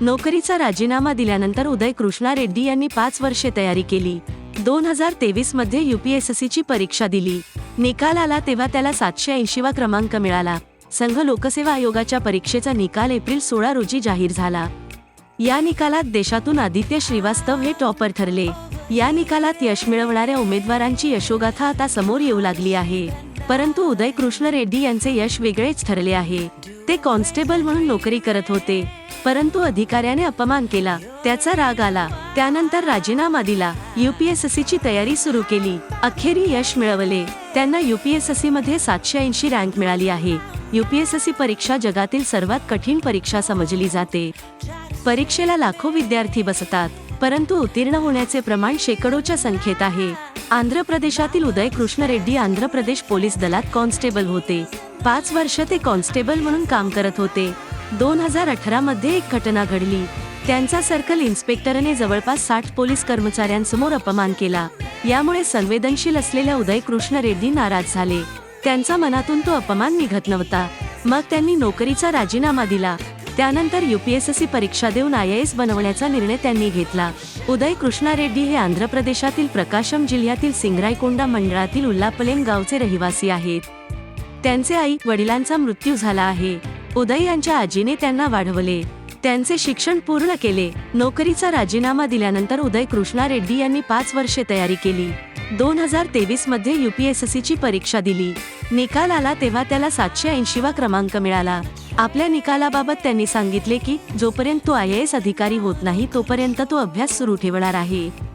नोकरीचा राजीनामा दिल्यानंतर उदय कृष्णा रेड्डी यांनी पाच वर्षे तयारी केली. दोन हजार तेवीसमध्ये युपीएसएससी ची परीक्षा दिली. निकाल आला तेव्हा त्याला सातशे ऐंशीवा क्रमांक मिळाला. संघ लोकसेवा आयोगाच्या परीक्षेचा निकाल एप्रिल सोळा रोजी जाहीर झाला. या निकालात देशातून आदित्य श्रीवास्तव हे टॉपर ठरले. या निकालात यश मिळवणाऱ्या उमेदवारांची यशोगाथा आता समोर येऊ लागली आहे. परंतु उदय कृष्ण रेड्डी यांचे यश वेगळेच ठरले आहे. ते कॉन्स्टेबल म्हणून नोकरी करत होते. परंतु अधिकाऱ्याने अपमान केला. त्याचा राग आला. त्यानंतर राजीनामा दिला. युपीएसएससी ची तयारी सुरू केली. अखेरी यश मिळवले. त्यांना युपीएसएससी मध्ये सातशे ऐंशी रँक मिळाली आहे. युपीएसएससी परीक्षा जगातील सर्वात कठीण परीक्षा समजली जाते. परीक्षेला लाखो विद्यार्थी बसतात. परंतु उत्तीर्ण होण्याचे प्रमाण शेकडोच्या संख्येत आहे. आंध्र प्रदेशातील उदय कृष्ण रेड्डी आंध्र प्रदेश पोलीस दलात कॉन्स्टेबल होते. पाच वर्ष ते कॉन्स्टेबल म्हणून काम करत होते. दोन हजार अठरा मध्ये एक घटना घडली. त्यांचा सर्कल इन्स्पेक्टरने जवळपास साठ पोलीस कर्मचाऱ्यांसमोर अपमान केला. यामुळे संवेदनशील असलेल्या उदय कृष्ण रेड्डी नाराज झाले. त्यांच्या मनातून तो अपमान निघत नव्हता. मग त्यांनी नोकरीचा राजीनामा दिला. त्यानंतर युपीएससी परीक्षा देऊन आय एस बनवण्याचा निर्णय त्यांनी घेतला. उदय कृष्णा रेड्डी हे आंध्र प्रदेशातील प्रकाशम जिल्ह्यातील सिंगरायकोंडा मंडळातील उल्लापलेम गावचे रहिवासी आहेत. त्यांचे आई वडिलांचा मृत्यू झाला आहे. उदय यांच्या आजीने त्यांना वाढवले. त्यांचे शिक्षण पूर्ण केले. नोकरीचा राजीनामा दिल्यानंतर उदय कृष्णा रेड्डी यांनी पाच वर्षे तयारी केली. दोन हजार तेवीसमध्ये युपीएससी ची परीक्षा दिली. निकाल आला तेव्हा त्याला सातशे ऐंशीवा क्रमांक मिळाला. आपल्या निकालाबाबत त्यांनी सांगितले की जोपर्यंत तो आय एस अधिकारी होत नाही तोपर्यंत तो अभ्यास सुरू ठेवणार आहे.